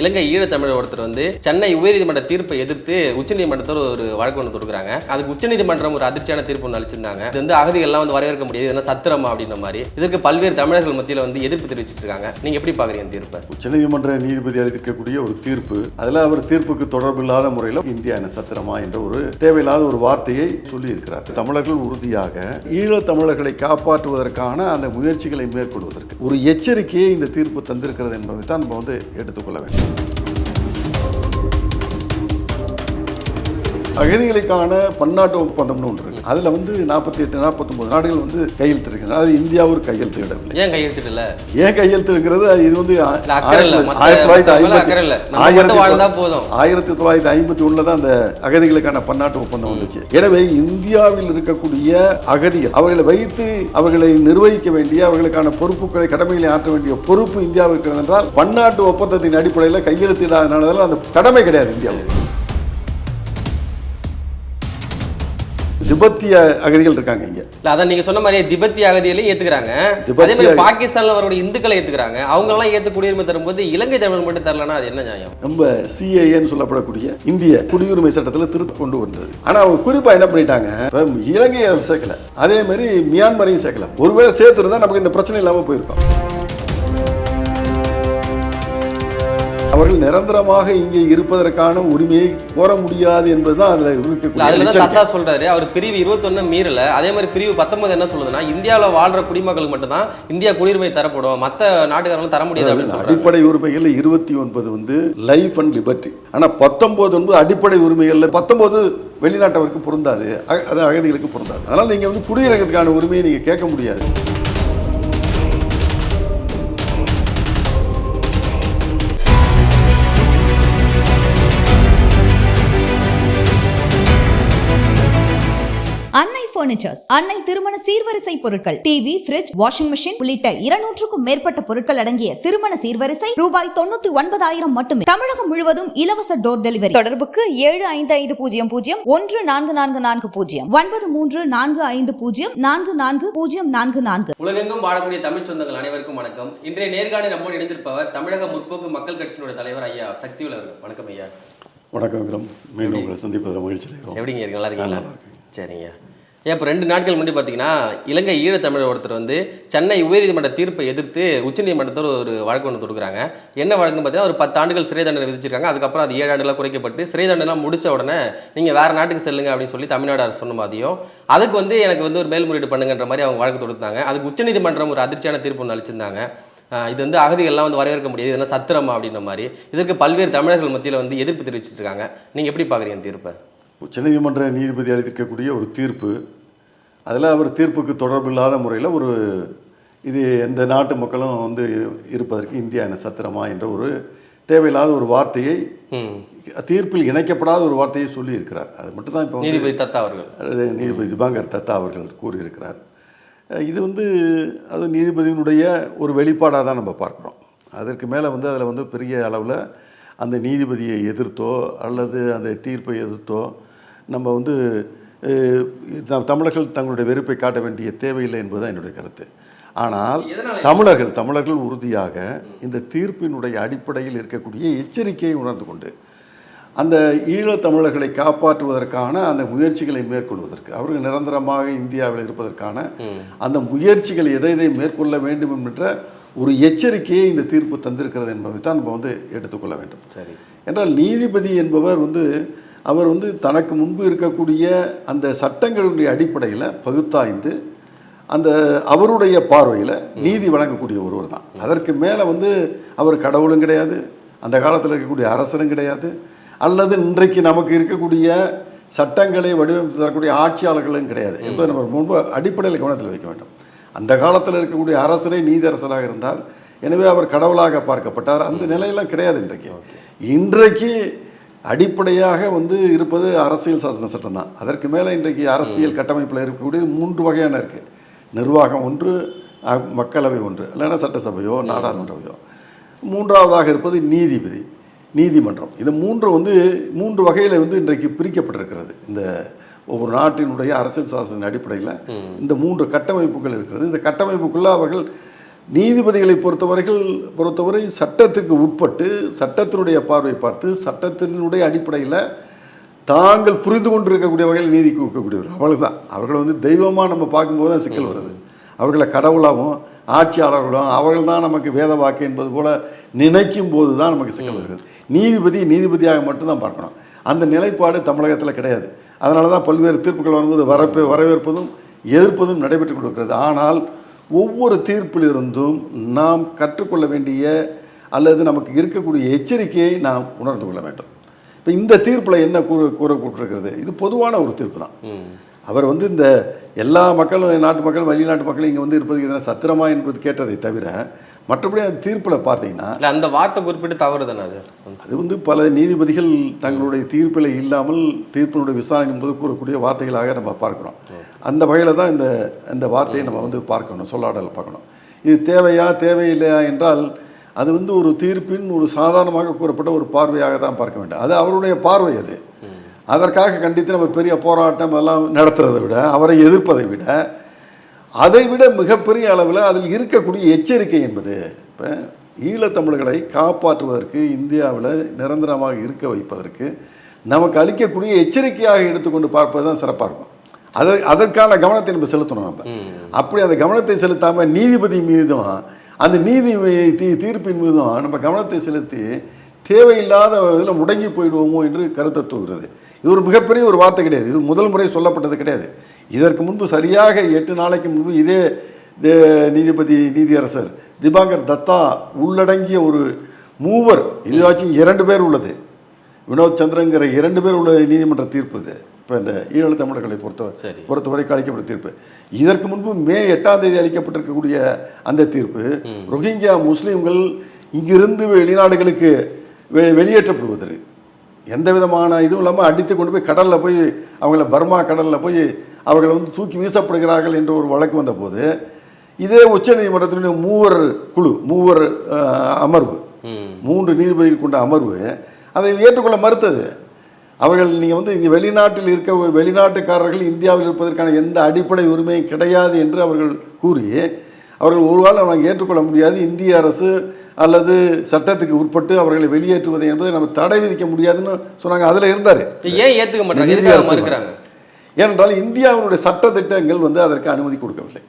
இலங்கை ஈழத்தமிழர் ஒருத்தர் வந்து சென்னை உயர்நீதிமன்ற தீர்ப்பை எதிர்த்து உச்சநீதிமன்றத்தில் ஒரு வழக்கு ஒன்று தொடுக்குறாங்க. அதுக்கு உச்சநீதிமன்றம் ஒரு அதிர்ச்சியான தீர்ப்பு ஒன்று அளிச்சிருந்தாங்க. இது வந்து அகதிகள்லாம் வந்து வரவேற்க முடியாது. என்ன சத்திரமா அப்படின்ற மாதிரி. இதற்கு பல்வேறு தமிழர்கள் மத்தியில் வந்து எதிர்ப்பு தெரிவிச்சிட்டு இருக்காங்க. நீங்க எப்படி பாக்குறீங்க தீர்ப்பை? உச்சநீதிமன்ற நீதிபதி அளித்திருக்கக்கூடிய ஒரு தீர்ப்பு அதில் அவர் தீர்ப்புக்கு தொடர்பில்லாத முறையில் இந்தியா என்ன சத்திரமா என்ற ஒரு தேவையில்லாத ஒரு வார்த்தையை சொல்லியிருக்கிறார். தமிழர்கள் உறுதியாக ஈழத் தமிழர்களை காப்பாற்றுவதற்கான அந்த முயற்சிகளை மேற்கொள்வதற்கு ஒரு எச்சரிக்கையை இந்த தீர்ப்பு தந்திருக்கிறது என்பதை தான் நம்ம வந்து எடுத்துக்கொள்ள வேண்டும். Bye. அகதிகளுக்கான பன்னாட்டு ஒப்பந்தம்னு ஒன்று இருக்கு. அதில் வந்து நாற்பத்தி எட்டு நாற்பத்தொம்பது நாடுகள் வந்து கையெழுத்திருக்கின்றன அது இந்தியா ஒரு கையெழுத்து இடவில்லை ஏன் கையெழுத்திடல? ஏன் கையெழுத்துங்கிறது இது வந்து இல்ல, இல்ல. ஆயிரத்தி தொள்ளாயிரத்தி ஐம்பத்தி- இல்ல. ஆயிரத்தி தொள்ளாயிரத்தி போதும். ஆயிரத்தி தொள்ளாயிரத்தி ஐம்பத்தி ஒண்ணுல தான் அந்த அகதிகளுக்கான பன்னாட்டு ஒப்பந்தம் வந்துச்சு. எனவே இந்தியாவில் இருக்கக்கூடிய அகதிகள் அவர்களை வைத்து அவர்களை நிர்வகிக்க வேண்டிய அவர்களுக்கான பொறுப்புகளை கடமைகளை ஆற்ற வேண்டிய பொறுப்பு இந்தியாவுக்கு இருக்கிறது என்றால் பன்னாட்டு ஒப்பந்தத்தின் அடிப்படையில் கையெழுத்திடாதனால அந்த கடமை கிடையாது இந்தியாவுக்கு. திபெத்திய அகதிகள் இருக்காங்க இங்க. இல்ல அதான் நீங்க சொன்ன மாதிரி திபெத்திய அகதிகளையும் ஏத்துக்கிறாங்க. அதே மாதிரி பாகிஸ்தான்ல வரக்கூடிய இந்துக்களை ஏத்துக்கிறாங்க. அவங்க எல்லாம் ஏத்து குடியுரிமை தரும்போது இலங்கை தமிழர் மட்டும் தரலன்னா அது என்ன நியாயம்? நம்ம சிஏஏன்னு சொல்லப்படக்கூடிய இந்திய குடியுரிமை சட்டத்தில் திருத்த கொண்டு வந்தது. ஆனா அவங்க குறிப்பா என்ன பண்ணிட்டாங்க? இலங்கையை சேர்க்கல. அதே மாதிரி மியான்மரையும் சேர்க்கல. ஒருவேளை சேர்த்துருந்தா நமக்கு இந்த பிரச்சனை இல்லாம போயிருக்கும். அவர்கள் நிரந்தரமாக இங்கே இருப்பதற்கான உரிமையை கோர முடியாது என்பதுதான் அதுல இருக்கக்கூடிய சொல்றாரு. அவர் பிரிவு இருபத்தொன்னு மீறல. அதே மாதிரி பிரிவு பத்தொன்பது என்ன சொல்லுதுன்னா இந்தியாவுல வாழ்ற குடிமக்களுக்கு மட்டும்தான் இந்தியா குடியுரிமை தரப்படும். மத்த நாட்டுக்காரங்களும் தர முடியாது அப்படின்னு அடிப்படை உரிமைகள் இருபத்தி ஒன்பது வந்து லைஃப் அண்ட் லிபர்ட்டி ஆனா பத்தொன்பது வந்து அடிப்படை உரிமைகள்ல பத்தொன்பது வெளிநாட்டவருக்கு பொருந்தாது. அது அகதிகளுக்கு பொருந்தாது. அதனால நீங்க வந்து குடியிறக்கத்துக்கான உரிமையை நீங்க கேட்க முடியாது. பர்னிச்சர்ஸ் அன்னை திருமண சீர்வரிசை பொருட்கள் டிவி ஃபிரிட்ஜ் வாஷிங் மெஷின் உள்ளிட்ட இருநூற்றுக்கும் மேற்பட்ட பொருட்கள் அடங்கிய திருமண சீர்வரிசை ரூபாய் தொண்ணூத்தி ஒன்பதாயிரம் மட்டுமே. தமிழகம் முழுவதும் இலவச டோர் டெலிவரி தொடர்புக்கு ஏழு ஐந்து ஐந்து பூஜ்ஜியம் பூஜ்ஜியம் ஒன்று நான்கு நான்கு நான்கு பூஜ்ஜியம் ஒன்பது மூன்று நான்கு ஐந்து பூஜ்ஜியம் நான்கு நான்கு பூஜ்ஜியம் நான்கு நான்கு. உலகெங்கும் வாழக்கூடிய தமிழ் சொந்தங்கள் அனைவருக்கும் வணக்கம். இன்றைய நேர்காணல் நம்மோடு இணைந்திருப்பவர் தமிழக முற்போக்கு மக்கள் கட்சியினுடைய தலைவர் ஐயா சக்திவேல் அவர்கள். வணக்கம் ஐயா. வணக்கம் விக்ரம். மீண்டும் உங்களை சந்திப்பதில் மகிழ்ச்சி அடைகிறோம். எப்படிங்க? இருக்கு நல்லா இருக்கீங்களா சரிங்க. இப்போ ரெண்டு நாட்கள் முன்னாடி பார்த்தீங்கன்னா இலங்கை ஈழத்தமிழர் ஒருத்தர் வந்து சென்னை உயர்நீதிமன்ற தீர்ப்பை எதிர்த்து உச்சநீதிமன்றத்தில் ஒரு வழக்கு ஒன்று கொடுக்குறாங்க என்ன வழக்குன்னு பார்த்தீங்கன்னா ஒரு பத்து ஆண்டுகள் சிறை தண்டனை விதிச்சிருக்காங்க. அதுக்கப்புறம் அது ஏழு ஆண்டுகளாக குறைக்கப்பட்டு சிறை தண்டனைலாம் முடித்த உடனே நீங்கள் வேறு நாட்டுக்கு செல்லுங்க அப்படின்னு சொல்லி தமிழ்நாடு அரசு சொன்ன மாதிரியும் அதுக்கு வந்து எனக்கு வந்து ஒரு மேல்முறையீடு பண்ணுங்கன்ற மாதிரி அவங்க வழக்கு தொடுத்தாங்க. அதுக்கு உச்சநீதிமன்றம் ஒரு அதிர்ச்சியான தீர்ப்பு ஒன்று அளிச்சிருந்தாங்க. இது வந்து அகதிகள்லாம் வந்து வரவேற்க முடியாது. இதெல்லாம் சத்திரமா அப்படின்ற மாதிரி. இதற்கு பல்வேறு தமிழர்கள் மத்தியில் வந்து எதிர்ப்பு தெரிவிச்சிட்டு இருக்காங்க. நீங்கள் எப்படி பார்க்குறீங்க தீர்ப்பை? உச்சநீதிமன்ற நீதிபதி அளித்திருக்கக்கூடிய ஒரு தீர்ப்பு. அதில் அவர் தீர்ப்புக்கு தொடர்பில்லாத முறையில் ஒரு இது எந்த நாட்டு மக்களும் வந்து இருப்பதற்கு இந்தியா என்ன சத்திரமா என்ற ஒரு தேவையில்லாத ஒரு வார்த்தையை தீர்ப்பில் இணைக்கப்படாத ஒரு வார்த்தையை சொல்லியிருக்கிறார். அது மட்டும் தான் இப்போ நீதிபதி தத்தா அவர்கள். நீதிபதி திபாங்கர் தத்தா அவர்கள் கூறியிருக்கிறார். இது வந்து அது நீதிபதியினுடைய ஒரு வெளிப்பாடாக தான் நம்ம பார்க்குறோம். அதற்கு மேலே வந்து அதில் வந்து பெரிய அளவில் அந்த நீதிபதியை எதிர்த்தோ அல்லது அந்த தீர்ப்பை எதிர்த்தோ நம்ம வந்து தமிழர்கள் தங்களுடைய வெறுப்பை காட்ட வேண்டிய தேவையில்லை என்பதுதான் என்னுடைய கருத்து. ஆனால்? தமிழர்கள் தமிழர்கள் உறுதியாக இந்த தீர்ப்பினுடைய அடிப்படையில் இருக்கக்கூடிய எச்சரிக்கையை உணர்ந்து கொண்டு அந்த ஈழத் தமிழர்களை காப்பாற்றுவதற்கான அந்த முயற்சிகளை மேற்கொள்வதற்கு அவர்கள் நிரந்தரமாக இந்தியாவில் இருப்பதற்கான அந்த முயற்சிகள் எதை எதை மேற்கொள்ள வேண்டும் என்ற ஒரு எச்சரிக்கையை இந்த தீர்ப்பு தந்திருக்கிறது என்பதை தான் நம்ம வந்து எடுத்துக்கொள்ள வேண்டும். சரி. என்றால் நீதிபதி என்பவர் வந்து அவர் வந்து தனக்கு முன்பு இருக்கக்கூடிய அந்த சட்டங்களுடைய அடிப்படையில் பகுத்தாய்ந்து அந்த அவருடைய பார்வையில் நீதி வழங்கக்கூடிய ஒருவர் தான். அதற்கு மேலே வந்து அவர் கடவுளும் கிடையாது அந்த காலத்தில் இருக்கக்கூடிய அரசரும் கிடையாது அல்லது இன்றைக்கு நமக்கு இருக்கக்கூடிய சட்டங்களை வடிவமைத்து தரக்கூடிய ஆட்சியாளர்களும் கிடையாது என்பதை நம்ம முன்பு அடிப்படையில் கவனத்தில் வைக்க வேண்டும். அந்த காலத்தில் இருக்கக்கூடிய அரசரே நீதி அரசராக இருந்தார். எனவே அவர் கடவுளாக பார்க்கப்பட்டார். அந்த நிலையெல்லாம் கிடையாது இன்றைக்கு. இன்றைக்கு அடிப்படையாக வந்து இருப்பது அரசியல் சாசன சட்டம் தான். அதற்கு மேலே இன்றைக்கு அரசியல் கட்டமைப்பில் இருக்கக்கூடியது மூன்று வகையான இருக்குது நிர்வாகம் ஒன்று மக்களவை ஒன்று இல்லைன்னா சட்டசபையோ நாடாளுமன்றவையோ. மூன்றாவதாக இருப்பது நீதிபதி நீதிமன்றம். இது மூன்று வந்து மூன்று வகையில் வந்து இன்றைக்கு பிரிக்கப்பட்டிருக்கிறது. இந்த ஒவ்வொரு நாட்டினுடைய அரசியல் சாசன அடிப்படையில் இந்த மூன்று கட்டமைப்புகள் இருக்கிறது. இந்த கட்டமைப்புக்குள்ளே அவர்கள் நீதிபதிகளை பொறுத்தவரைகள் பொறுத்தவரை சட்டத்துக்கு உட்பட்டு சட்டத்தினுடைய பார்வை பார்த்து சட்டத்தினுடைய அடிப்படையில் தாங்கள் புரிந்து கொண்டிருக்கக்கூடிய வகையில் நீதி கொடுக்கக்கூடியவர். அவ்வளவுதான். அவர்களை வந்து தெய்வமாக நம்ம பார்க்கும்போது தான் சிக்கல் வருது. அவர்களை கடவுளாகவும் ஆட்சியாளர்களும் அவர்கள் தான் நமக்கு வேத வாக்கு என்பது போல நினைக்கும் போது தான் நமக்கு சிக்கல் வருகிறது நீதிபதி நீதிபதியாக மட்டும்தான் பார்க்கணும். அந்த நிலைப்பாடு தமிழகத்தில் கிடையாது. அதனால தான் பல்வேறு தீர்ப்புகள் வரும்போது வரப்பு வரவேற்பதும் எதிர்ப்பதும் நடைபெற்று கொண்டிருக்கிறது. ஆனால் ஒவ்வொரு தீர்ப்பிலிருந்தும் நாம் கற்றுக்கொள்ள வேண்டிய அல்லது நமக்கு இருக்கக்கூடிய எச்சரிக்கையை நாம் உணர்ந்து கொள்ள வேண்டும். இப்போ இந்த தீர்ப்பில் என்ன கூற கூறப்பட்டிருக்கிறது இது பொதுவான ஒரு தீர்ப்பு தான். அவர் வந்து இந்த எல்லா மக்களும் நாட்டு மக்கள் வெளிநாட்டு மக்கள் இங்கே வந்து இருப்பதுக்கு எதனா சத்திரமா என்பது கேட்டதை தவிர மற்றபடி அந்த தீர்ப்பில் பார்த்தீங்கன்னா இல்ல அந்த வார்த்தை குறிப்பிட்டு தவறு தானே அது? அது வந்து பல நீதிபதிகள் தங்களுடைய தீர்ப்பில் இல்லாமல் தீர்ப்பினுடைய விசாரணை போது கூறக்கூடிய வார்த்தைகளாக நம்ம பார்க்குறோம். அந்த வகையில் தான் இந்த இந்த வார்த்தையை நம்ம வந்து பார்க்கணும் சொல்லாடல் பார்க்கணும். இது தேவையா தேவையில்லையா என்றால் அது வந்து ஒரு தீர்ப்பின் ஒரு சாதாரணமாக கூறப்பட்ட ஒரு பார்வையாக தான் பார்க்க வேண்டும். அது அவருடைய பார்வை அது. அதற்காக கண்டித்து நம்ம பெரிய போராட்டம் எல்லாம் நடத்துறதை விட அவரை எதிர்ப்பதை விட அதை விட மிகப்பெரிய அளவில் அதில் இருக்கக்கூடிய எச்சரிக்கை என்பது இப்போ ஈழத்தமிழர்களை காப்பாற்றுவதற்கு இந்தியாவில் நிரந்தரமாக இருக்க வைப்பதற்கு நமக்கு அளிக்கக்கூடிய எச்சரிக்கையாக எடுத்துக்கொண்டு பார்ப்பது தான் சிறப்பாக இருக்கும். அதை அதற்கான கவனத்தை நம்ம செலுத்தணும் நம்ம. அப்படி அந்த கவனத்தை செலுத்தாமல் நீதிபதி மீதும் அந்த நீதி தீ தீர்ப்பின் மீதும் நம்ம கவனத்தை செலுத்தி தேவையில்லாத இதில் முடங்கி போயிடுவோமோ என்று கருத்தை தூகிறது இது ஒரு மிகப்பெரிய ஒரு வார்த்தை கிடையாது. இது முதல் முறை சொல்லப்பட்டது கிடையாது. இதற்கு முன்பு சரியாக எட்டு நாளைக்கு முன்பு இதே நீதிபதி நீதியரசர் திபாகர் தத்தா உள்ளடங்கிய ஒரு மூவர் இதுவாச்சும் இரண்டு பேர் உள்ளது. வினோத் சந்திரங்கிற இரண்டு பேர் உள்ள நீதிமன்ற தீர்ப்பு இது. இப்போ இந்த ஈழ தமிழர்களை பொறுத்த சரி. பொறுத்தவரைக்கும் அளிக்கப்பட்ட தீர்ப்பு. இதற்கு முன்பு மே எட்டாம் தேதி அளிக்கப்பட்டிருக்கக்கூடிய அந்த தீர்ப்பு ரோஹிங்கியா முஸ்லீம்கள் இங்கிருந்து வெளிநாடுகளுக்கு வெ- வெளியேற்றப்படுவதற்கு எந்த விதமான இதுவும் இல்லாமல் அடித்து கொண்டு போய் கடலில் போய் அவங்கள பர்மா கடலில் போய் அவர்கள் வந்து தூக்கி வீசப்படுகிறார்கள் என்ற ஒரு வழக்கு வந்தபோது இதே உச்சநீதிமன்றத்தினுடைய மூவர் குழு மூவர் அமர்வு மூன்று நீதிபதிகள் கொண்ட அமர்வு அதை ஏற்றுக்கொள்ள மறுத்தது. அவர்கள் நீங்கள் வந்து இங்கே வெளிநாட்டில் இருக்க வெளிநாட்டுக்காரர்கள் இந்தியாவில் இருப்பதற்கான எந்த அடிப்படை உரிமையும் கிடையாது என்று அவர்கள் கூறி அவர்கள் ஒரு காலம் நாங்கள் ஏற்றுக்கொள்ள முடியாது. இந்திய அரசு அல்லது சட்டத்துக்கு உட்பட்டு அவர்களை வெளியேற்றுவது என்பதை நம்ம தடை விதிக்க முடியாதுன்னு சொன்னாங்க. அதில் இருந்தார். ஏன் ஏத்துக்க மாட்டாங்க? ஏனென்றால் இந்தியாவினுடைய சட்ட திட்டங்கள் வந்து அதற்கு அனுமதி கொடுக்கவில்லை.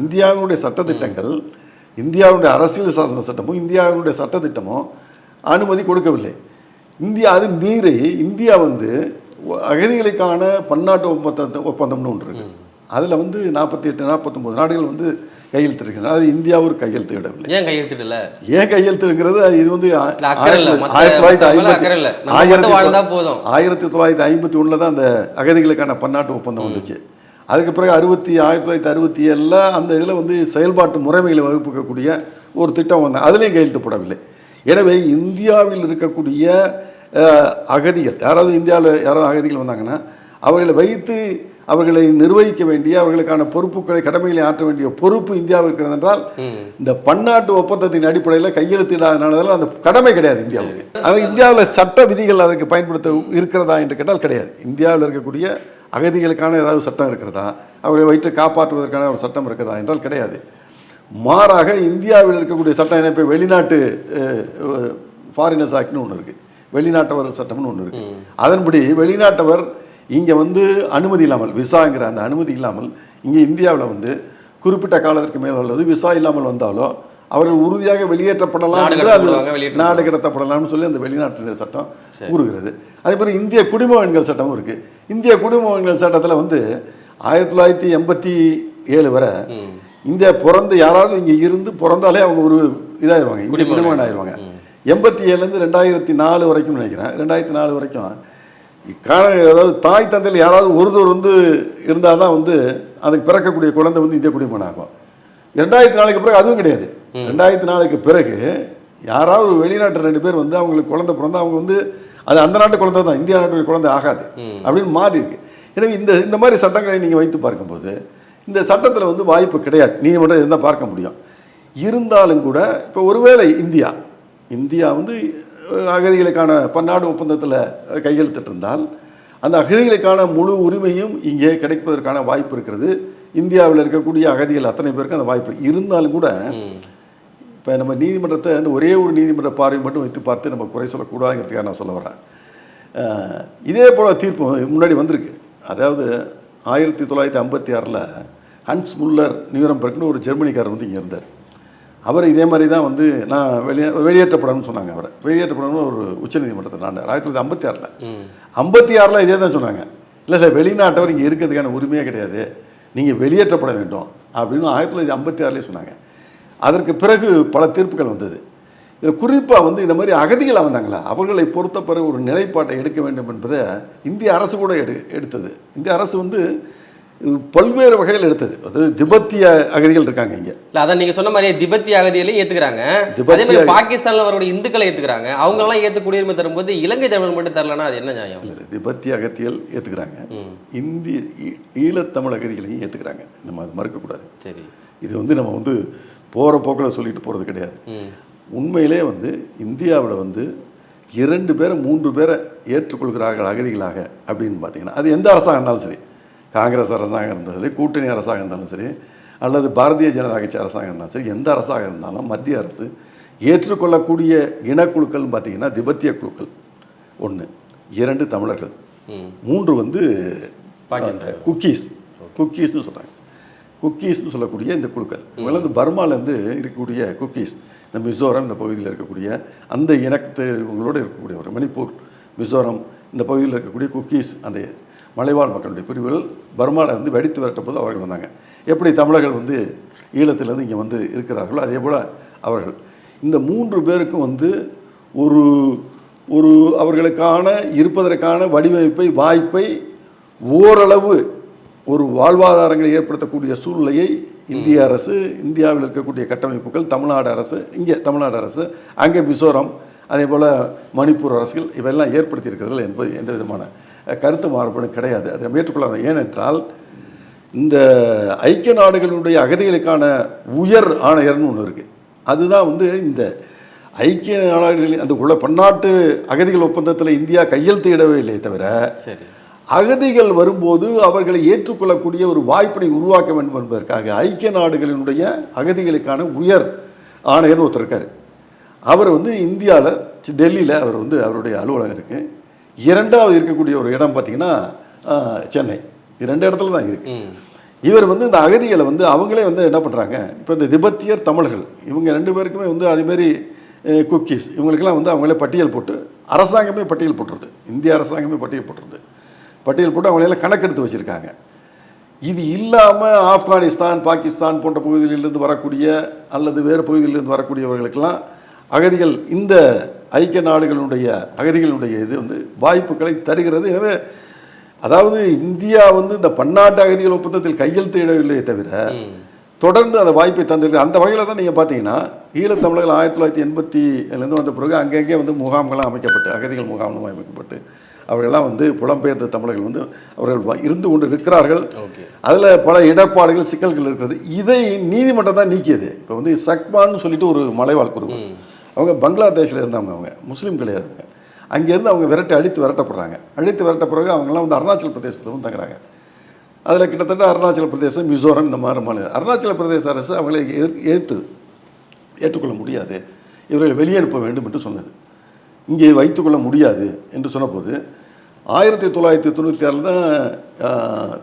இந்தியாவினுடைய சட்டத்திட்டங்கள் இந்தியாவுடைய அரசியல் சாசன சட்டமும் இந்தியாவினுடைய சட்டத்திட்டமும் அனுமதி கொடுக்கவில்லை. இந்தியா அது மீறி இந்தியா வந்து அகதிகளுக்கான பன்னாட்டு ஒப்பந்த ஒப்பந்தம்னு ஒன்று இருக்கு. அதில் வந்து நாற்பத்தி எட்டு நாற்பத்தொம்போது நாடுகள் வந்து கையெழுத்திருக்கின்றன அது இந்தியா ஒரு கையெழுத்து இடவில்லை ஏன் கையெழுத்திடல? ஏன் கையெழுத்துங்கிறது இது வந்து. ஆயிரத்தி தொள்ளாயிரத்தி ஐம்பத்தி- ஆயிரத்தி. ஆயிரத்தி தொள்ளாயிரத்தி ஐம்பத்தி ஒன்றில் தான் அந்த அகதிகளுக்கான பன்னாட்டு ஒப்பந்தம் வந்துச்சு. அதுக்கு பிறகு அறுபத்தி ஆயிரத்தி தொள்ளாயிரத்தி அறுபத்தி ஏழில் அந்த இதில் வந்து செயல்பாட்டு முறைமைகளை வகுப்புக்கக்கூடிய ஒரு திட்டம் வந்தது அதுலேயும் கையெழுத்துப்படவில்லை. எனவே இந்தியாவில் இருக்கக்கூடிய அகதிகள் யாராவது இந்தியாவில் யாராவது அகதிகள் வந்தாங்கன்னா அவர்களை வைத்து அவர்களை நிர்வகிக்க வேண்டிய அவர்களுக்கான பொறுப்புகளை கடமைகளை ஆற்ற வேண்டிய பொறுப்பு இந்தியாவுக்கு இருக்கிறது என்றால் இந்த பன்னாட்டு ஒப்பந்தத்தின் அடிப்படையில் கையெழுத்திடாதனால அந்த கடமை கிடையாது இந்தியாவுக்கு. ஆனால் இந்தியாவில் சட்ட விதிகள் அதற்கு பயன்படுத்த இருக்கிறதா என்று கேட்டால் கிடையாது. இந்தியாவில் இருக்கக்கூடிய அகதிகளுக்கான ஏதாவது சட்டம் இருக்கிறதா அவர்களை வைத்து காப்பாற்றுவதற்கான ஒரு சட்டம் இருக்கிறதா என்றால் கிடையாது. மாறாக இந்தியாவில் இருக்கக்கூடிய சட்டம் என்ன இப்போ வெளிநாட்டு ஃபாரினர்ஸ் ஆக்ட்னு ஒன்று இருக்குது வெளிநாட்டவர் சட்டம்னு ஒன்று இருக்குது அதன்படி வெளிநாட்டவர் இங்கே வந்து அனுமதி இல்லாமல் விசாங்கிற அந்த அனுமதி இல்லாமல் இங்கே இந்தியாவில் வந்து குறிப்பிட்ட காலத்திற்கு மேல் அல்லது விசா இல்லாமல் வந்தாலோ அவர்கள் உறுதியாக வெளியேற்றப்படலாம் என்று அது. நாடு கடத்தப்படலாம்னு சொல்லி அந்த வெளிநாட்டினர் சட்டம் கூறுகிறது. அதே மாதிரி இந்திய குடிமகன்கள் சட்டமும் இருக்கு. இந்திய குடிமகன்கள் சட்டத்தில் வந்து ஆயிரத்தி தொள்ளாயிரத்தி எண்பத்தி ஏழு வரை இந்தியா பிறந்து யாராவது இங்கே இருந்து பிறந்தாலே அவங்க ஒரு குடிமகன். குடிமகன் ஆயிடுவாங்க எண்பத்தி ஏழுலேருந்து ரெண்டாயிரத்தி நாலு வரைக்கும் நினைக்கிறேன். ரெண்டாயிரத்தி நாலு வரைக்கும் காண அதாவது தாய் தந்தையில் யாராவது ஒருத்தர் வந்து இருந்தால் தான் வந்து அதுக்கு பிறக்கக்கூடிய குழந்தை வந்து இந்திய குடிமகன் ஆகும் ரெண்டாயிரத்தி நாலுக்கு பிறகு அதுவும் கிடையாது. ரெண்டாயிரத்தி நாலுக்கு பிறகு யாராவது ஒரு வெளிநாட்டு ரெண்டு பேர் வந்து அவங்களுக்கு குழந்தை பிறந்தா அவங்க வந்து அது அந்த நாட்டு குழந்தை தான் இந்தியா நாட்டு குழந்தை ஆகாது அப்படின்னு மாறி இருக்கு. எனவே இந்த இந்த மாதிரி சட்டங்களை நீங்கள் வைத்து பார்க்கும்போது இந்த சட்டத்தில் வந்து வாய்ப்பு கிடையாது. நீதிமன்றம் இருந்தால் பார்க்க முடியும். இருந்தாலும் கூட இப்போ ஒருவேளை இந்தியா இந்தியா வந்து அகதிகளுக்கான பன்னாடு ஒப்பந்தத்தில் கையெழுத்திட்டிருந்தால் அந்த அகதிகளுக்கான முழு உரிமையும் இங்கே கிடைப்பதற்கான வாய்ப்பு இருக்கிறது. இந்தியாவில் இருக்கக்கூடிய அகதிகள் அத்தனை பேருக்கு அந்த வாய்ப்பு இருந்தாலும் கூட இப்போ நம்ம நீதிமன்றத்தை அந்த ஒரே ஒரு நீதிமன்ற பார்வை மட்டும் வைத்து பார்த்து நம்ம குறை சொல்லக்கூடாதுங்கிறதுக்காக நான் சொல்ல வரேன் இதே போல் தீர்ப்பு முன்னாடி வந்திருக்கு. அதாவது ஆயிரத்தி தொள்ளாயிரத்தி ஐம்பத்தி ஆறில் ஹன்ஸ் முல்லர் நியூரம்பர்க்னு ஒரு ஜெர்மனிக்காரர் வந்து இங்கே இருந்தார். அவர் இதே மாதிரி தான் வந்து நான் வெளியே வெளியேற்றப்படணும்னு சொன்னாங்க அவரை. வெளியேற்றப்படணும்னு ஒரு உச்சநீதிமன்றத்தை நான் ஆயிரத்தி தொள்ளாயிரத்தி ஐம்பத்தி ஆறில். ஐம்பத்தி ஆறில் இதே தான் சொன்னாங்க. இல்லை சார் வெளிநாட்டவர் இங்கே இருக்கிறதுக்கான உரிமையே கிடையாது. நீங்கள் வெளியேற்றப்பட வேண்டும் அப்படின்னு ஆயிரத்தி தொள்ளாயிரத்தி ஐம்பத்தி ஆறுலேயே சொன்னாங்க. அதற்கு பிறகு பல தீர்ப்புகள் வந்தது. இதில் குறிப்பாக வந்து இந்த மாதிரி அகதிகளாக வந்தாங்களா? அவர்களை பொறுத்த பிறகு ஒரு நிலைப்பாட்டை எடுக்க வேண்டும் என்பதை இந்திய அரசு கூட எடு எடுத்தது. இந்திய அரசு வந்து பல்வேறு வகையில் எடுத்தது. அதாவது திபெத்திய அகதிகள் இருக்காங்க இங்கே. இல்ல அதான் நீங்க சொன்ன மாதிரியே திபெத்திய அகதிகளையும் திபெத்திய அதே மாதிரி பாகிஸ்தான்ல வரக்கூடிய இந்துக்களை ஏத்துக்கிறாங்க. அவங்க எல்லாம் ஏத்து குடியுரிமை தரும்போது இலங்கை தமிழர் மட்டும் தரலன்னா அது என்ன நியாயம்? திபெத்திய அகத்தியல் ஏற்றுக்கிறாங்க ஈ- ஈழத்தமிழ் அகதிகளையும் ஏற்றுக்கிறாங்க நம்ம அது மறுக்கக்கூடாது சரி. இது வந்து நம்ம வந்து போகிற போக்கில் சொல்லிட்டு போகிறது கிடையாது. உண்மையிலே வந்து இந்தியாவில் வந்து இரண்டு பேரை மூன்று பேரை ஏற்றுக்கொள்கிறார்கள் அகதிகளாக அப்படின்னு பார்த்தீங்கன்னா அது எந்த அரசாங்கம் இருந்தாலும் சரி. காங்கிரஸ் அரசாங்கம் இருந்தாலும் சரி கூட்டணி அரசாங்கம் இருந்தாலும் சரி அல்லது பாரதிய ஜனதா கட்சி அரசாங்கம் இருந்தாலும் சரி எந்த அரசாங்கம் இருந்தாலும் மத்திய அரசு ஏற்றுக்கொள்ளக்கூடிய இனக்குழுக்கள்னு பார்த்தீங்கன்னா திபெத்திய குழுக்கள். ஒன்று இரண்டு தமிழர்கள். மூன்று வந்து குக்கீஸ். குக்கீஸ்னு சொல்கிறாங்க குக்கீஸ்னு சொல்லக்கூடிய இந்த குழுக்கள். இவங்க வந்து பர்மாலேருந்து இருக்கக்கூடிய குக்கீஸ். இந்த மிசோரம் இந்த பகுதியில் இருக்கக்கூடிய அந்த இனத்து இவங்களோடு இருக்கக்கூடிய ஒரு மணிப்பூர் மிசோரம் இந்த பகுதியில் இருக்கக்கூடிய குக்கீஸ் அந்த மலைவாழ் மக்களுடைய பிரிவுகள் பர்மாவில் இருந்து வெடித்து விரட்ட போது அவர்கள் வந்தாங்க. எப்படி தமிழர்கள் வந்து ஈழத்திலேருந்து இங்கே வந்து இருக்கிறார்களோ அதே போல் அவர்கள். இந்த மூன்று பேருக்கும் வந்து ஒரு ஒரு அவர்களுக்கான இருப்பதற்கான வடிவமைப்பை வாய்ப்பை ஓரளவு ஒரு வாழ்வாதாரங்களை ஏற்படுத்தக்கூடிய சூழ்நிலையை இந்திய அரசு இந்தியாவில் இருக்கக்கூடிய கட்டமைப்புகள் தமிழ்நாடு அரசு இங்கே தமிழ்நாடு அரசு அங்கே மிசோரம் அதே போல் மணிப்பூர் அரசுகள் இவையெல்லாம் ஏற்படுத்தி இருக்கிறதுல என்பது எந்த விதமான கருத்து மாறுபாடும் கிடையாது. அதை ஏற்றுக்கொள்ளாத ஏனென்றால் இந்த ஐக்கிய நாடுகளுடைய அகதிகளுக்கான உயர் ஆணையர்னு ஒன்று இருக்குது அதுதான் வந்து இந்த ஐக்கிய நாடுகளின் அந்த உள்ள பன்னாட்டு அகதிகள் ஒப்பந்தத்தில் இந்தியா கையெழுத்திடவே இல்லையே தவிர சரி. அகதிகள் வரும்போது அவர்களை ஏற்றுக்கொள்ளக்கூடிய ஒரு வாய்ப்பினை உருவாக்க வேண்டும் என்பதற்காக ஐக்கிய நாடுகளினுடைய அகதிகளுக்கான உயர் ஆணையர்னு ஒருத்தர் இருக்கார். அவர் வந்து இந்தியாவில் டெல்லியில் அவர் வந்து அவருடைய அலுவலகம் இருக்குது இரண்டாவது இருக்கக்கூடிய ஒரு இடம் பார்த்தீங்கன்னா சென்னை. ரெண்டு இடத்துல தான் இருக்குது இவர் வந்து இந்த அகதிகளை வந்து அவங்களே வந்து என்ன பண்ணுறாங்க இப்போ இந்த திபெத்தியர் தமிழர்கள் இவங்க ரெண்டு பேருக்குமே வந்து அதேமாரி குக்கீஸ் இவங்களுக்கெல்லாம் வந்து அவங்களே பட்டியல் போட்டு அரசாங்கமே பட்டியல் போட்டுருது. இந்திய அரசாங்கமே பட்டியல் போட்டுருது. பட்டியல் போட்டு அவங்களெல்லாம் கணக்கெடுத்து வச்சுருக்காங்க. இது இல்லாமல் ஆப்கானிஸ்தான் பாகிஸ்தான் போன்ற பகுதிகளிலிருந்து வரக்கூடிய அல்லது வேறு பகுதிகளிலிருந்து வரக்கூடியவர்களுக்கெல்லாம் அகதிகள் இந்த ஐக்கிய நாடுகளுடைய அகதிகளுடைய இது வந்து வாய்ப்புகளை தருகிறது. எனவே அதாவது இந்தியா வந்து இந்த பன்னாட்டு அகதிகள் ஒப்பந்தத்தில் கையெழுத்திடவில்லையே தவிர தொடர்ந்து அந்த வாய்ப்பை தந்திருக்கு அந்த வகையில் தான் நீங்கள் பார்த்தீங்கன்னா ஈழத்தமிழர்கள் ஆயிரத்தி தொள்ளாயிரத்தி எண்பத்திலேருந்து வந்த பிறகு அங்கங்கே வந்து முகாம்கள்லாம் அமைக்கப்பட்டு அகதிகள் முகாம்களும் அமைக்கப்பட்டு அவர்களெல்லாம் வந்து புலம்பெயர்ந்த தமிழர்கள் வந்து அவர்கள் இருந்து கொண்டு இருக்கிறார்கள். அதில் பல இடர்பாடுகள் சிக்கல்கள் இருக்கிறது. இதை நீதிமன்றம் தான் நீக்கியது. இப்போ வந்து சக்மான்னு சொல்லிட்டு ஒரு மலைவாழ் குடும்பம் ம். அவங்க பங்களாதேஷில் இருந்தவங்க அவங்க. முஸ்லீம் கிடையாதுங்க. அங்கேருந்து அவங்க விரட்டி அடித்து விரட்டப்படுறாங்க. அடித்து விரட்ட பிறகு அவங்கெல்லாம் வந்து அருணாச்சல் பிரதேசத்தில் வந்து தங்குறாங்க. அதில் கிட்டத்தட்ட அருணாச்சல பிரதேசம் மிசோரம் இந்த மாதிரி மாநிலம் அருணாச்சல பிரதேச அரசு அவங்களை எதிர் ஏற்று ஏற்றுக்கொள்ள முடியாது. இவர்களை வெளியனுப்ப வேண்டும் என்று சொன்னது. இங்கே வைத்துக்கொள்ள முடியாது என்று சொன்னபோது ஆயிரத்தி தொள்ளாயிரத்தி தொண்ணூற்றி ஆறில் தான்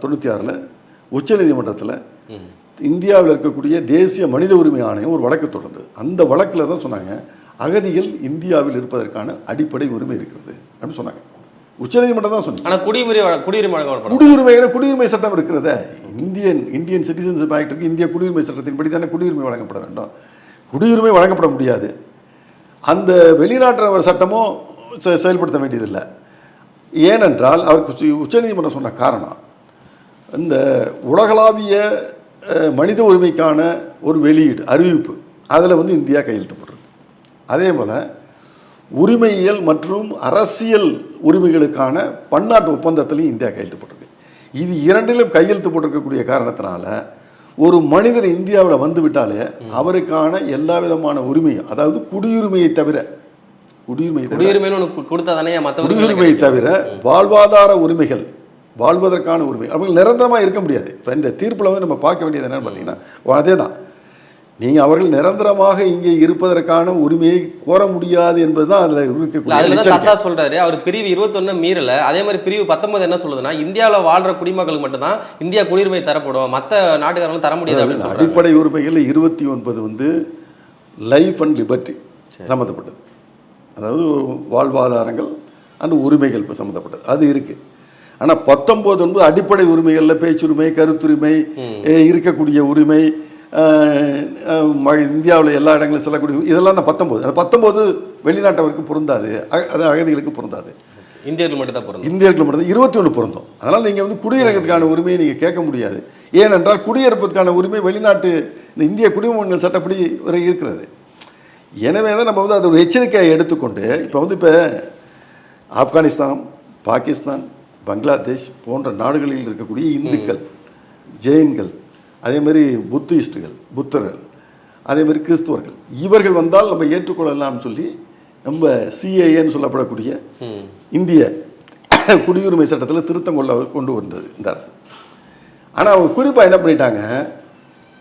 தொண்ணூற்றி ஆறில் உச்சநீதிமன்றத்தில் இந்தியாவில் இருக்கக்கூடிய தேசிய மனித உரிமை ஆணையம் ஒரு வழக்கு தொடர்ந்தது. அந்த வழக்கில் தான் சொன்னாங்க அகதிகள் இந்தியாவில் இருப்பதற்கான அடிப்படை உரிமை இருக்கிறது அப்படின்னு சொன்னாங்க. உச்சநீதிமன்றம் தான் சொன்னது ஆனா குடியுரிமை குடியுரிமை குடியுரிமை குடியுரிமை சட்டம் இருக்கிறதே. இந்தியன் இந்தியன் சிட்டிசன்ஷிப் ஆக்டுக்கு இந்திய குடியுரிமை சட்டத்தின்படி தானே குடியுரிமை வழங்கப்பட வேண்டும். குடியுரிமை வழங்கப்பட முடியாது. அந்த வெளிநாட்டு சட்டமும் செ- செயல்படுத்த வேண்டியதில்லை. ஏனென்றால் அவருக்கு உச்ச- உச்சநீதிமன்றம் சொன்ன காரணம் இந்த உலகளாவிய மனித உரிமைக்கான ஒரு வெளியீடு அறிவிப்பு அதில் வந்து இந்தியா கையெழுத்து போட்டிருக்கு அதே போல் உரிமையியல் மற்றும் அரசியல் உரிமைகளுக்கான பன்னாட்டு ஒப்பந்தத்திலையும் இந்தியா கையெழுத்து போட்டிருக்கு. இது இரண்டிலும் கையெழுத்து போட்டிருக்கக்கூடிய காரணத்தினால ஒரு மனிதர் இந்தியாவில் வந்து விட்டாலே அவருக்கான எல்லா விதமான உரிமையும் அதாவது குடியுரிமையை தவிர மற்ற குடியுரிமையை தவிர வாழ்வாதார உரிமைகள் வாழ்வதற்கான உரிமை அவங்க நிரந்தரமாக இருக்க முடியாது. இப்போ இந்த தீர்ப்பில் வந்து நம்ம பார்க்க வேண்டியது என்னன்னு பார்த்தீங்கன்னா அதே தான் நீங்கள் அவர்கள் நிரந்தரமாக இங்கே இருப்பதற்கான உரிமையை கோர முடியாது என்பது தான் அதில் இருக்கக்கூடிய சொல்றாரு. அவர் பிரிவு இருபத்தொன்னு மீறல. அதே மாதிரி பிரிவு பத்தொன்பது என்ன சொல்லுதுன்னா இந்தியாவுல வாழ்ற குடிமக்களுக்கு மட்டும்தான் இந்தியா குடியுரிமை தரப்படும். மத்த நாட்டுக்காரங்களும் தர முடியாது அடிப்படை உரிமைகள் இருபத்தி ஒன்பது வந்து லைஃப் அண்ட் லிபர்ட்டி சம்மந்தப்பட்டது. அதாவது வாழ்வாதாரங்கள் அண்ட் உரிமைகள் இப்போ சம்மந்தப்பட்டது. அது இருக்குது ஆனால் பத்தொம்போது வந்து அடிப்படை உரிமைகளில் பேச்சுரிமை கருத்துரிமை இருக்கக்கூடிய உரிமை இந்தியாவில் எல்லா இடங்களும் செல்லக்கூடிய இதெல்லாம் தான் பத்தொம்போது. அந்த பத்தொம்போது வெளிநாட்டவருக்கு பொருந்தாது. அக- அது அகதிகளுக்கு பொருந்தாது. இந்தியர்கள் மட்டும் தான் பிறந்தது இந்தியர்களுக்கு மட்டும் இருபத்தி ஒன்று பொருந்தும். அதனால் நீங்கள் வந்து குடியிறக்கத்துக்கான உரிமையை நீங்கள் கேட்க முடியாது. ஏனென்றால் குடியிருப்பதற்கான உரிமை வெளிநாட்டு இந்த இந்திய குடிமகன்கள் சட்டப்படி வரை இருக்கிறது. எனவே தான் நம்ம வந்து அது ஒரு எச்சரிக்கையை எடுத்துக்கொண்டு இப்போ வந்து இப்போ ஆப்கானிஸ்தான் பாகிஸ்தான் பங்களாதேஷ் போன்ற நாடுகளில் இருக்கக்கூடிய இந்துக்கள் ஜெயின்கள் அதே மாதிரி புத்திஸ்டுகள் புத்தர்கள் அதே மாதிரி கிறிஸ்துவர்கள். இவர்கள் வந்தால் நம்ம ஏற்றுக்கொள்ளலாம்னு சொல்லி நம்ம சிஏஏன்னு சொல்லப்படக்கூடிய. இந்திய குடியுரிமை சட்டத்தில் திருத்தம் கொள்ள கொண்டு வந்தது இந்த அரசு. ஆனால் அவங்க குறிப்பாக என்ன பண்ணிட்டாங்க?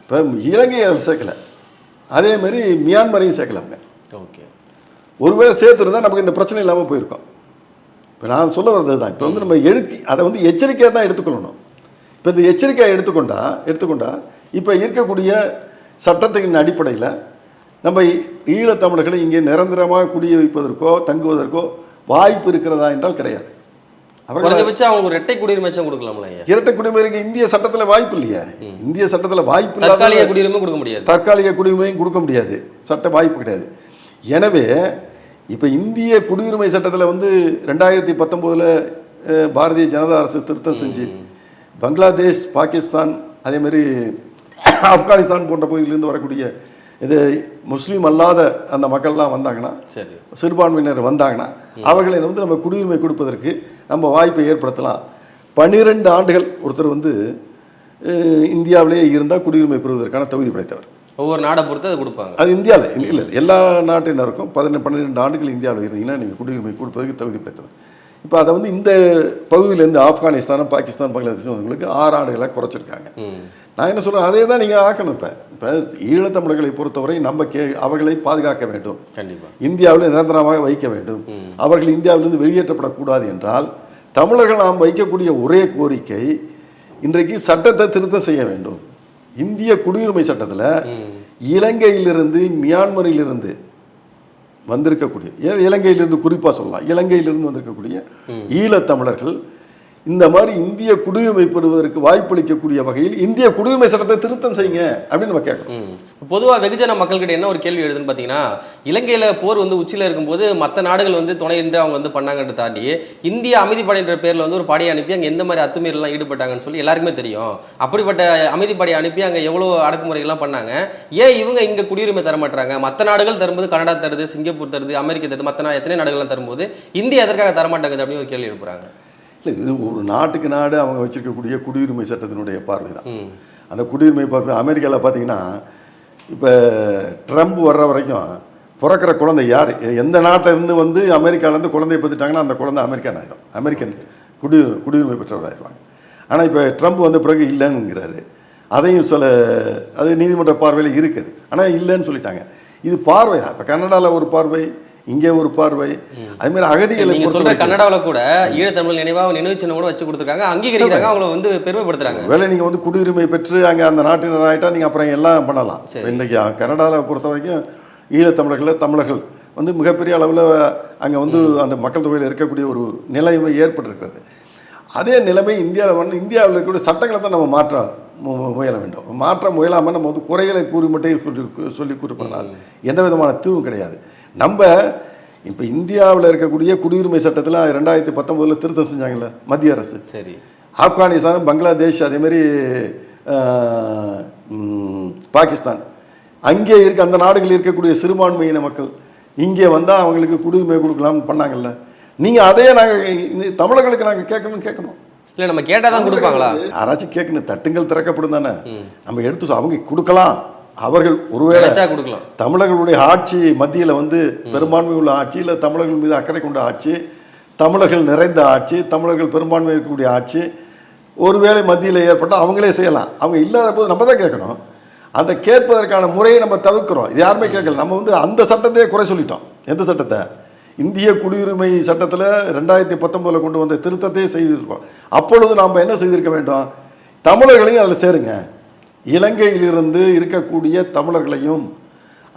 இப்போ இலங்கையை சேர்க்கல. அதே மாதிரி மியான்மரையும் சேர்க்கலாங்க ஓகே. ஒருவேளை சேர்த்துருந்தா நமக்கு இந்த பிரச்சனை இல்லாமல் போயிருக்கோம். இப்போ நான் சொல்ல வர்றது தான் இப்போ வந்து நம்ம எழுக்கி அதை வந்து எச்சரிக்கையாக தான் எடுத்துக்கொள்ளணும். இப்போ இந்த எச்சரிக்கையை எடுத்துக்கொண்டா எடுத்துக்கொண்டா இப்போ இருக்கக்கூடிய சட்டத்தின் அடிப்படையில் நம்ம ஈழத்தமிழர்களை இங்கே நிரந்தரமாக குடிய வைப்பதற்கோ தங்குவதற்கோ வாய்ப்பு இருக்கிறதா என்றால் கிடையாது. குறைஞ்சபட்சம் அவங்க ஒரு இரட்டை குடியுரிமைச்சும் கொடுக்கலாம்ல இரட்டை குடியுரிமைக்கு இந்திய சட்டத்தில் வாய்ப்பு இல்லையே. இந்திய சட்டத்தில் வாய்ப்பு தற்காலிக குடியுரிமை கொடுக்க முடியாது. தற்காலிக குடியுரிமையும் கொடுக்க முடியாது. சட்ட வாய்ப்பு கிடையாது. எனவே இப்போ இந்திய குடியுரிமை சட்டத்தில் வந்து ரெண்டாயிரத்தி பத்தொம்போதில் பாரதிய ஜனதா அரசு திருத்தம் செஞ்சு பங்களாதேஷ் பாகிஸ்தான் அதே மாதிரி ஆப்கானிஸ்தான் போன்ற பகுதியிலிருந்து வரக்கூடிய இது முஸ்லீம் அல்லாத அந்த மக்கள்லாம் வந்தாங்கன்னா சரி. சிறுபான்மையினர் வந்தாங்கன்னா அவர்களை வந்து நம்ம குடியுரிமை கொடுப்பதற்கு நம்ம வாய்ப்பை ஏற்படுத்தலாம். பன்னிரெண்டு ஆண்டுகள் ஒருத்தர் வந்து இந்தியாவிலேயே இருந்தால் குடியுரிமை பெறுவதற்கான தகுதி படைத்தவர். ஒவ்வொரு நாடை பொறுத்து அதை கொடுப்பாங்க. அது இந்தியாவில் இல்லை எல்லா நாட்டினருக்கும் பதினெண்டு பன்னிரெண்டு ஆண்டுகள் இந்தியாவில் இருந்தீங்கன்னா நீங்கள் குடியுரிமை கொடுப்பதற்கு தகுதி படைத்தவர். இப்போ அதை வந்து இந்த பகுதியிலேருந்து ஆப்கானிஸ்தான் பாகிஸ்தான் பங்களாதேஷ் வந்தவங்களுக்கு ஆறு ஆண்டுகளாக குறைச்சிருக்காங்க. நான் என்ன சொல்கிறேன் அதே தான் நீங்கள் ஆக்கணும் இப்போ. இப்போ ஈழத்தமிழர்களை பொறுத்தவரை நம்ம கே அவர்களை பாதுகாக்க வேண்டும். கண்டிப்பா. இந்தியாவில் நிரந்தரமாக வைக்க வேண்டும். அவர்கள் இந்தியாவிலிருந்து வெளியேற்றப்படக்கூடாது என்றால் தமிழர்கள் நாம் வைக்கக்கூடிய ஒரே கோரிக்கை இன்றைக்கு சட்டத்தை திருத்தம் செய்ய வேண்டும். இந்திய குடியுரிமை சட்டத்தில் இலங்கையிலிருந்து மியான்மரிலிருந்து வந்திருக்கக்கூடிய இலங்கையிலிருந்து குறிப்பாக சொல்லலாம் இலங்கையிலிருந்து வந்திருக்கக்கூடிய ஈழத்தமிழர்கள் இந்த மாதிரி இந்திய குடியுரிமை பெறுவதற்கு வாய்ப்பளிக்கக்கூடிய வகையில் இந்திய குடியுரிமை சட்டத்தை திருத்தம் செய்யுங்க அப்படின்னு நம்ம கேட்கணும் பொதுவாக வெகுஜன மக்கள்கிட்ட என்ன ஒரு கேள்வி எழுதுன்னு பார்த்தீங்கன்னா இலங்கையில் போர் வந்து உச்சியில் இருக்கும்போது மற்ற நாடுகள் வந்து துணையின்றி அவங்க வந்து பண்ணாங்கன்னு தாண்டி இந்திய அமைதிப்படைன்ற பேரில் வந்து ஒரு படையை அனுப்பி அங்கே எந்த மாதிரி அத்துமீறலாம் ஈடுபட்டாங்கன்னு சொல்லி எல்லாருக்குமே தெரியும். அப்படிப்பட்ட அமைதிப்படையை அனுப்பி அங்கே எவ்வளோ அடக்குமுறைகள்லாம் பண்ணாங்க? ஏன் இவங்க இங்கே குடியுரிமை தர மாட்டாங்க மற்ற நாடுகள் தரும்போது கனடா தருது சிங்கப்பூர் தருது அமெரிக்கா தருது மற்ற நா எத்தனை நாடுகள்லாம் தரும்போது இந்தியா எதற்காக தரமாட்டேங்குது அப்படின்னு ஒரு கேள்வி எழுப்புறாங்க. இல்லை இது ஒரு நாட்டுக்கு நாடு அவங்க வச்சிருக்கக்கூடிய குடியுரிமை சட்டத்தினுடைய பார்வை தான். அந்த குடியுரிமை பார்வை அமெரிக்காவில் பார்த்தீங்கன்னா இப்போ ட்ரம்ப் வர்ற வரைக்கும் பிறக்கிற குழந்தை யார்? எந்த நாட்டில் இருந்து வந்து அமெரிக்காவிலேருந்து குழந்தைய பற்றிட்டாங்கன்னா அந்த குழந்தை அமெரிக்கன் ஆயிரும். அமெரிக்கன் குடி குடியுரிமை பெற்றவர் ஆயிடுவாங்க. ஆனால் இப்போ ட்ரம்ப் வந்த பிறகு இல்லைங்கிறாரு அதையும் சில அது நீதிமன்ற பார்வையில் இருக்குது. ஆனால் இல்லைன்னு சொல்லிட்டாங்க. இது பார்வை தான் இப்போ கன்னடாவில் ஒரு பார்வை இங்கே ஒரு பார்வை. அது மாதிரி அகதிகளை நீங்க சொல்ற பொறுத்தவரைக்கும். கன்னடாவுல கூட ஈழத்தமிழ் நினைவாக நினைவு சின்னம் கூட வச்சு கொடுத்துருக்காங்க அங்கீகரிக்கிறாங்க அவங்கள வந்து பெருமைப்படுத்துறாங்க. ஒருவேளை நீங்கள் வந்து குடியுரிமை பெற்று அங்கே அந்த நாட்டினர் ஆகிட்டா நீங்கள் அப்புறம் எல்லாம் பண்ணலாம். சரி. இன்னைக்கு கனடாவில் பொறுத்த வரைக்கும் ஈழத்தமிழர்கள் தமிழர்கள் வந்து மிகப்பெரிய அளவில் அங்கே வந்து அந்த மக்கள் தொகையில் இருக்கக்கூடிய ஒரு நிலைமை ஏற்பட்டிருக்கிறது. அதே நிலைமை இந்தியாவில் வந்து இந்தியாவில் இருக்கக்கூடிய சட்டங்களை தான் நம்ம மாற்ற மு- மு- முயல வேண்டும். மாற்ற முயலாமல் நம்ம வந்து குறைகளை கூறி மட்டும் சொல்லி சொல்லி கூறுப்பதனால் எந்த விதமான தீர்வும் கிடையாது. நம்ம இப்போ இந்தியாவில் இருக்கக்கூடிய குடியுரிமை சட்டத்தில் ரெண்டாயிரத்தி பத்தொம்போதில் திருத்தம் செஞ்சாங்கல்ல மத்திய அரசு. சரி. ஆப்கானிஸ்தான் பங்களாதேஷ் அதே ம், பாகிஸ்தான். அங்கே இருக்க அந்த நாடுகளில் இருக்கக்கூடிய சிறுபான்மையின மக்கள் இங்கே வந்தால் அவங்களுக்கு குடியுரிமை கொடுக்கலாம்னு பண்ணாங்கல்ல. நீங்கள் அதே நாங்கள் தமிழர்களுக்கு நாங்கள் கேட்கணும்னு கேட்கணும். இல்ல நம்ம கேட்டா தான் கொடுப்பாங்களா? யாராச்சும் கேட்கணும் தட்டுங்கள் திறக்கப்படும் தானே. நம்ம எடுத்து அவங்க கொடுக்கலாம். அவர்கள் ஒருவேளை கொடுக்கலாம். தமிழர்களுடைய ஆட்சி மத்தியில் வந்து பெரும்பான்மை உள்ள ஆட்சி இல்லை தமிழர்கள் மீது அக்கறை கொண்ட ஆட்சி தமிழர்கள் நிறைந்த ஆட்சி தமிழர்கள் பெரும்பான்மை இருக்கக்கூடிய ஆட்சி ஒருவேளை மத்தியில் ஏற்பட்டால் அவங்களே செய்யலாம். அவங்க இல்லாத போது நம்ம தான் கேட்கணும். அந்த கேட்பதற்கான முறையை நம்ம தவிர்க்கிறோம். இது யாருமே கேட்கல. நம்ம வந்து அந்த சட்டத்தையே குறை சொல்லிட்டோம். எந்த சட்டத்தை? இந்திய குடியுரிமை சட்டத்தில் ரெண்டாயிரத்தி பத்தொம்போதில் கொண்டு வந்த திருத்தத்தையே செய்திருக்கோம். அப்பொழுது நாம் என்ன செய்திருக்க வேண்டும்? தமிழர்களையும் அதில் சேருங்க. இலங்கையிலிருந்து இருக்கக்கூடிய தமிழர்களையும்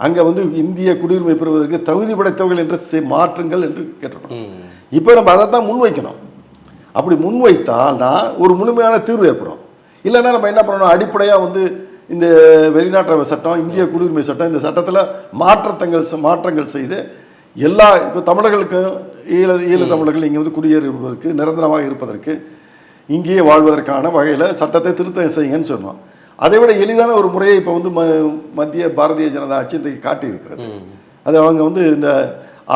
அங்கே வந்து இந்திய குடியுரிமை பெறுவதற்கு தகுதி படைத்தவர்கள் என்று மாற்றுங்கள் என்று கேட்டிருக்கோம். இப்போ நம்ம அதை தான் முன்வைக்கணும். அப்படி முன்வைத்தால் தான் ஒரு முழுமையான தீர்வு ஏற்படும். இல்லைன்னா நம்ம என்ன பண்ணணும்? அடிப்படையாக வந்து இந்த வெளிநாட்டு சட்டம் இந்திய குடியுரிமை சட்டம் இந்த சட்டத்தில் மாற்றத்தங்கள் மாற்றங்கள் செய்து எல்லா இப்போ தமிழர்களுக்கும் ஈழ ஈழ தமிழர்கள் இங்கே வந்து குடியேறுவதற்கு நிரந்தரமாக இருப்பதற்கு இங்கேயே வாழ்வதற்கான வகையில் சட்டத்தை திருத்தம் செய்யுங்கன்னு சொன்னோம். அதை விட எளிதான ஒரு முறையை இப்போ வந்து ம மத்திய பாரதிய ஜனதா ஆட்சி இன்றைக்கு காட்டியிருக்கிறது. அது அவங்க வந்து இந்த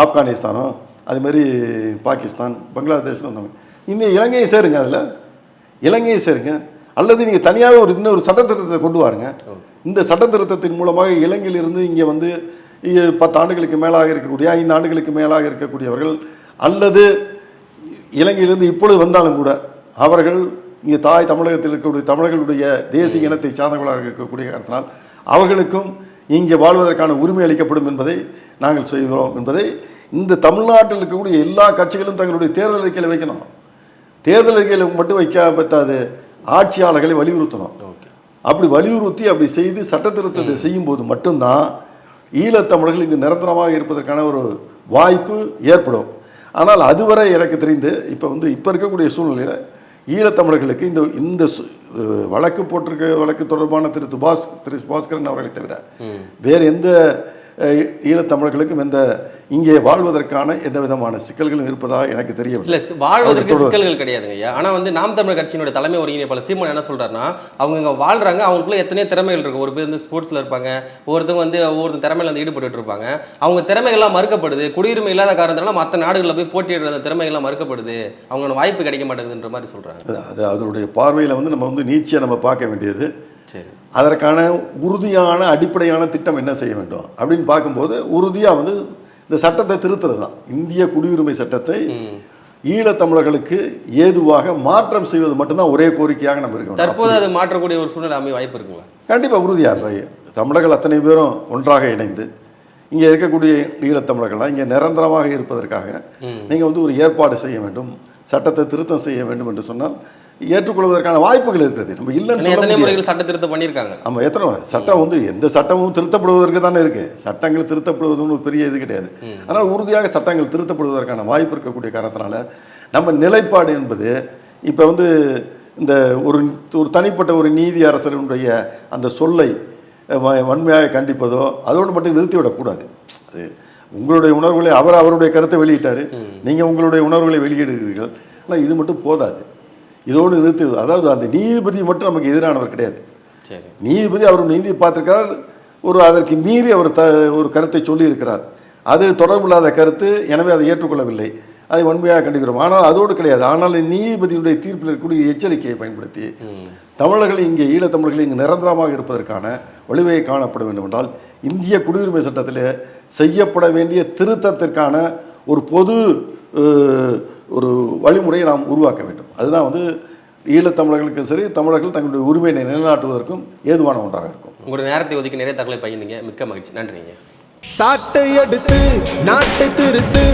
ஆப்கானிஸ்தானோ அது மாதிரி பாகிஸ்தான் பங்களாதேஷ் வந்தவங்க. இன்னும் இலங்கையை சேருங்க அதில். இலங்கையை சேருங்க. அல்லது நீங்கள் தனியாகவே ஒரு இன்னொரு சட்ட திருத்தத்தை கொண்டு வாருங்க. இந்த சட்ட திருத்தத்தின் மூலமாக இலங்கையிலிருந்து இங்கே வந்து பத்து ஆண்டுகளுக்கு மேலாக இருக்கக்கூடிய ஐந்து ஆண்டுகளுக்கு மேலாக இருக்கக்கூடியவர்கள் அல்லது இலங்கையிலிருந்து இப்பொழுது வந்தாலும் கூட அவர்கள் இங்கே தாய் தமிழகத்தில் இருக்கக்கூடிய தமிழர்களுடைய தேசிய இனத்தை சார்ந்தவர்களாக இருக்கக்கூடிய காரணத்தினால் அவர்களுக்கும் இங்கே வாழ்வதற்கான உரிமை அளிக்கப்படும் என்பதை நாங்கள் செய்கிறோம் என்பதை இந்த தமிழ்நாட்டில் இருக்கக்கூடிய எல்லா கட்சிகளும் தங்களுடைய தேர்தல் அறிக்கையில் வைக்கணும். தேர்தல் அறிக்கையில் மட்டும் வைக்க பத்தாது. ஆட்சியாளர்களை வலியுறுத்தணும். அப்படி வலியுறுத்தி அப்படி செய்து சட்ட திருத்தத்தை செய்யும்போது மட்டும்தான் ஈழத்தமிழர்கள் இங்கு நிரந்தரமாக இருப்பதற்கான ஒரு வாய்ப்பு ஏற்படும். ஆனால் அதுவரை எனக்கு தெரிந்து இப்போ வந்து இப்போ இருக்கக்கூடிய சூழ்நிலையில் ஈழத்தமிழர்களுக்கு இந்த இந்த வழக்கு போட்டிருக்க வழக்கு தொடர்பான திரு துபாஸ் திரு சுபாஸ்கரன் அவர்களை தவிர வேறு எந்த ஈழத்தமிழர்களுக்கும் எந்த இங்கே வாழ்வதற்கான எந்த விதமான சிக்கல்களும் இருப்பதாக எனக்கு தெரியவில்லை. வாழ்வதற்கு சிக்கல்கள் கிடையாதுங்க ஐயா. ஆனா வந்து நாம் தமிழர் கட்சியினுடைய தலைமை ஒருங்கிணைப்பாளர் சீமான் என்ன சொல்றாருன்னா அவங்க இங்க வாழ்றாங்க அவங்களுக்குள்ள எத்தனையோ திறமைகள் இருக்கு. ஒரு பேர் வந்து ஸ்போர்ட்ஸ்ல இருப்பாங்க ஒவ்வொருத்தவங்க வந்து ஒவ்வொருத்தர் திறமையில வந்து ஈடுபட்டு இருப்பாங்க. அவங்க திறமைகள்லாம் மறுக்கப்படுது குடியுரிமை இல்லாத காரணத்தினால மற்ற நாடுகளில் போய் போட்டியிடுற அந்த திறமைகள்லாம் மறுக்கப்படுது. அவங்களோட வாய்ப்பு கிடைக்க மாட்டேங்குதுன்ற மாதிரி சொல்றாங்க. அது- அது அதனுடைய பார்வையில் வந்து நம்ம வந்து நீச்சியாக நம்ம பார்க்க வேண்டியது. சரி. அதற்கான உறுதியான அடிப்படையான திட்டம் என்ன செய்ய வேண்டும்? அப்படின்னு பார்க்கும்போது உறுதியாக வந்து இந்த சட்டத்தை திருத்துறது தான். இந்திய குடியுரிமை சட்டத்தை ஈழத்தமிழர்களுக்கு ஏதுவாக மாற்றம் செய்வது மட்டும்தான் ஒரே கோரிக்கையாக நம்ம இருக்க வேண்டும் தற்போது அது மாற்றக்கூடிய ஒரு சூழ்நிலை அமைய வாய்ப்பு இருக்குங்களா? கண்டிப்பாக உறுதியாக தமிழர்கள் அத்தனை பேரும் ஒன்றாக இணைந்து இங்கே இருக்கக்கூடிய ஈழத்தமிழர்கள்லாம் இங்கே நிரந்தரமாக இருப்பதற்காக நீங்கள் வந்து ஒரு ஏற்பாடு செய்ய வேண்டும் சட்டத்தை திருத்தம் செய்ய வேண்டும் என்று சொன்னால் ஏற்றுக்கொள்வதற்கான வாய்ப்புகள் இருக்கிறது. நம்ம இல்லைன்னு எத்தனை. முறைகள் சட்ட திருத்தம் பண்ணியிருக்காங்க. ஆமாம் எத்தனை சட்டம் வந்து எந்த சட்டமும் திருத்தப்படுவதற்கு தானே இருக்கு. சட்டங்கள் திருத்தப்படுவதுன்னு ஒரு பெரிய இது கிடையாது. ஆனால் உறுதியாக சட்டங்கள் திருத்தப்படுவதற்கான வாய்ப்பு இருக்கக்கூடிய காரணத்தினால நம்ம நிலைப்பாடு என்பது இப்போ வந்து இந்த ஒரு ஒரு தனிப்பட்ட ஒரு நீதி அரசருடைய அந்த சொல்லை வன்மையாக கண்டிப்பதோ அதோடு மட்டும் நிறுத்திவிடக்கூடாது. அது உங்களுடைய உணர்வுகளை அவர் அவருடைய கருத்தை வெளியிட்டார். நீங்கள் உங்களுடைய உணர்வுகளை வெளியிடுகிறீர்கள். ஆனால் இது மட்டும் போதாது. இதோடு நிறுத்தி அதாவது அந்த நீதிபதி மட்டும் நமக்கு எதிரானவர் கிடையாது. சரி. நீதிபதி அவர் நீதி பார்த்திருக்கிறார். ஒரு அதற்கு மீறி அவர் த ஒரு கருத்தை சொல்லியிருக்கிறார். அது தொடர்பில்லாத கருத்து எனவே அதை ஏற்றுக்கொள்ளவில்லை. அதை வன்மையாக கண்டிக்கிறோம். ஆனால் அதோடு கிடையாது. ஆனால் நீதிபதியுடைய தீர்ப்பில் இருக்கக்கூடிய எச்சரிக்கையை பயன்படுத்தி தமிழர்கள் இங்கே ஈழத்தமிழர்கள் இங்கு நிரந்தரமாக இருப்பதற்கான வழிவகை காணப்பட வேண்டும் என்றால் இந்திய குடியுரிமை சட்டத்தில் செய்யப்பட வேண்டிய திருத்தத்திற்கான ஒரு பொது ஒரு வழிமுறையை நாம் உருவாக்க வேண்டும். அதுதான் வந்து ஈழத்தமிழர்களுக்கும் சரி தமிழர்கள் தங்களுடைய உரிமையை நிலைநாட்டுவதற்கும் ஏதுவான ஒன்றாக இருக்கும். உங்களுடைய நேரத்தை ஒதுக்கி நிறைய தகவலை பகிர்ந்தீங்க. மிக்க மகிழ்ச்சி. நன்றிங்க. சாட்டை எடுத்து நாட்டை திருத்து